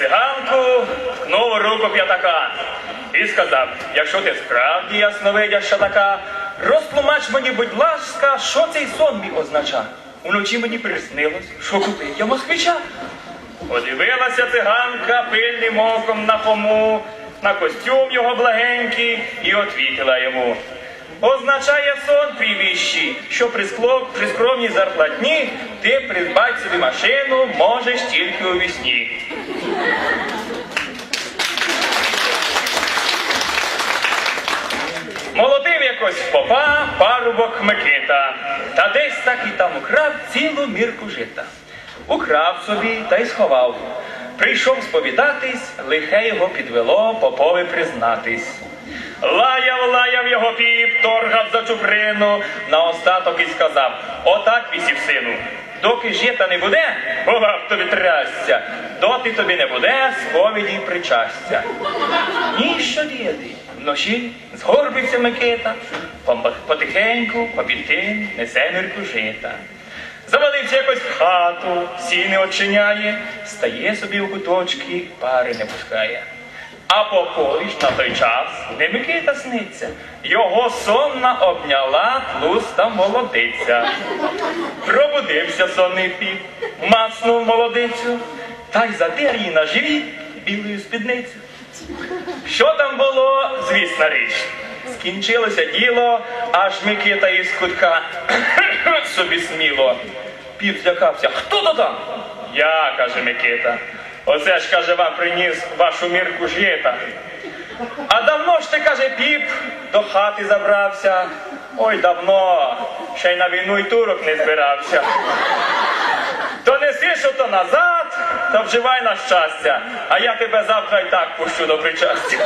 циганку, ткнув руку п'ятака і сказав, якщо ти справді ясновидяща така, розтлумач мені, будь ласка, що цей сон мій означає. Уночі мені приснилось, що купив я москвича. Подивилася циганка пильним оком на Фому, на костюм його благенький, і отвітила йому. Означає сон твій віщий, що при, скло, при скромній зарплатні ти придбать собі машину можеш тільки у вісні. Якось попа парубок Микита, та десь так і там украв цілу мірку жита. Украв собі та й сховав. Прийшов сповідатись, лихе його підвело, попове признатись. Лаяв, лаяв його піп, торгав за чуприну, на остаток і сказав: Отак вісів сину. Доки жита не буде, бував тобі трясся, доти тобі не буде сповіді й причастя. Ніщо діяти. Вночі згорбився Микита, потихеньку, попід несе мірку жита. Завалився якось в хату, сіни очиняє, стає собі у куточки, пари не пускає. А поповіч на той час не Микита сниться, його сонна обняла тлуста молодиця. Пробудився сонний піп, маснув молодицю, та й задер її на живіт білою спідницю. Що там було, звісна річ. Скінчилося діло, аж Микита із кутка собі сміло. Піп злякався. Хто то там? Я, каже Микита. Оце ж, каже, вам приніс вашу мірку жита. А давно ж ти, каже, піп, до хати забрався. Ой, давно, ще й на війну й турок не збирався. То неси що то назад, та вживай на щастя, а я тебе завтра й так пущу до причастя.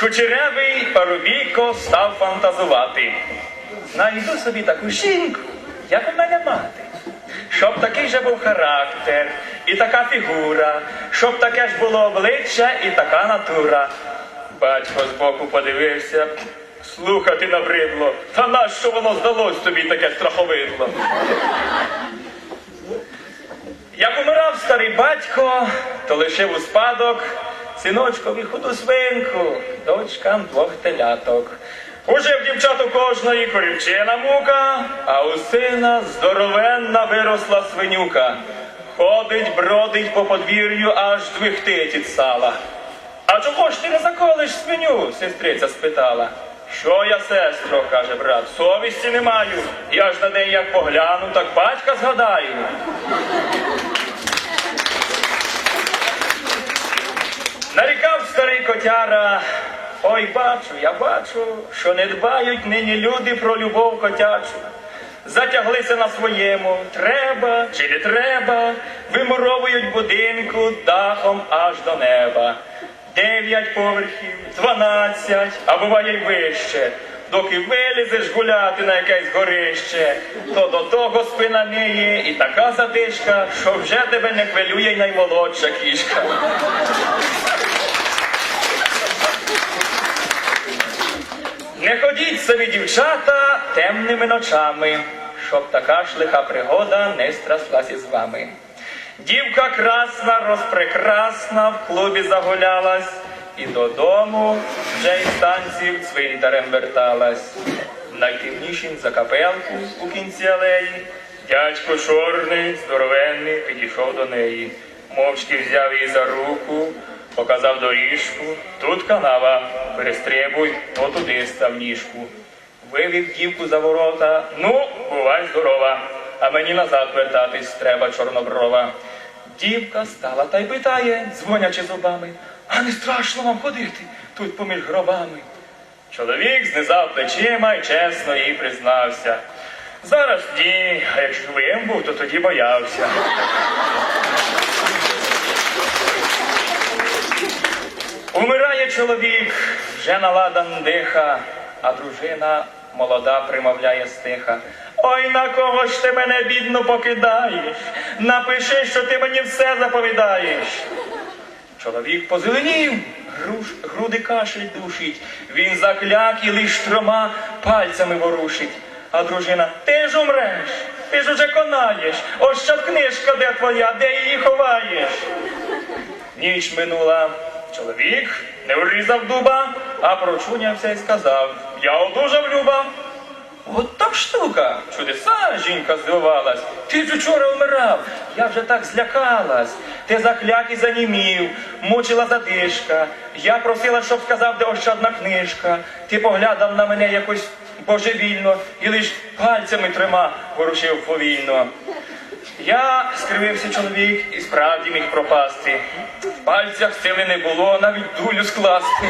Кучерявий парубійко став фантазувати. Найду собі таку жінку, як у мене мати. Щоб такий же був характер, і така фігура, щоб таке ж було обличчя і така натура. Батько збоку подивився, слухати набридло. Та нащо воно здалось тобі таке страховидло? Як умирав старий батько, то лишив у спадок синочкові худу свинку, дочкам двох теляток. Уже в дівчат у кожної корівчина мука, а у сина здоровенна виросла свинюка. Ходить, бродить по подвір'ю, аж двихтить від сала. А чого ж ти не заколиш свиню? сестриця спитала. Що я, сестро, каже брат, совісті не маю. Я ж на день як погляну, так батька згадаю. Нарікав старий котяра. Ой, бачу, я бачу, що не дбають нині люди про любов котячу. Затяглися на своєму, треба чи не треба, вимуровують будинку дахом аж до неба. Дев'ять поверхів, дванадцять, а буває й вище. Доки вилізеш гуляти на якесь горище, то до того спина неї і така затишка, що вже тебе не хвилює й наймолодша кішка. Не ходіть собі, дівчата, темними ночами, щоб така ж лиха пригода не страслась із вами. Дівка красна, розпрекрасна, в клубі загулялась, і додому вже із танців цвинтарем верталась. В найтемнішім закапелку у кінці алеї дядько чорний, здоровенний, підійшов до неї, мовчки взяв її за руку, показав доріжку. Тут канава, перестрибуй, отуди став ніжку. Вивів дівку за ворота. Ну, бувай здорова, а мені назад вертатись треба чорноброва. Дівка стала та й питає, дзвонячи зубами, а не страшно вам ходити тут поміж гробами. Чоловік знизав плечима і чесно їй признався. Зараз ні, а як живим був, то тоді боявся. Умирає чоловік, вже наладан диха, а дружина молода примовляє стиха. Ой, на кого ж ти мене бідно покидаєш? Напиши, що ти мені все заповідаєш. Чоловік позеленів, груш, груди кашель душить. Він закляк і лиш трьома пальцями ворушить. А дружина, ти ж умреш, ти ж уже конаєш. Ось що книжка де твоя, де її ховаєш? Ніч минула. Чоловік не врізав дуба, а прочунявся і сказав: Я одужав Люба. От так штука. Чудеса, жінка здивувалась. Ти ж учора вмирав. Я вже так злякалась. Ти закляк і занімів, мучила задишка. Я просила, щоб сказав, де ощадна книжка. Ти поглядав на мене якось божевільно і лиш пальцями трима ворушив повільно. Я скривився чоловік і справді міг пропасти. В пальцях сили не було навіть дулю скласти.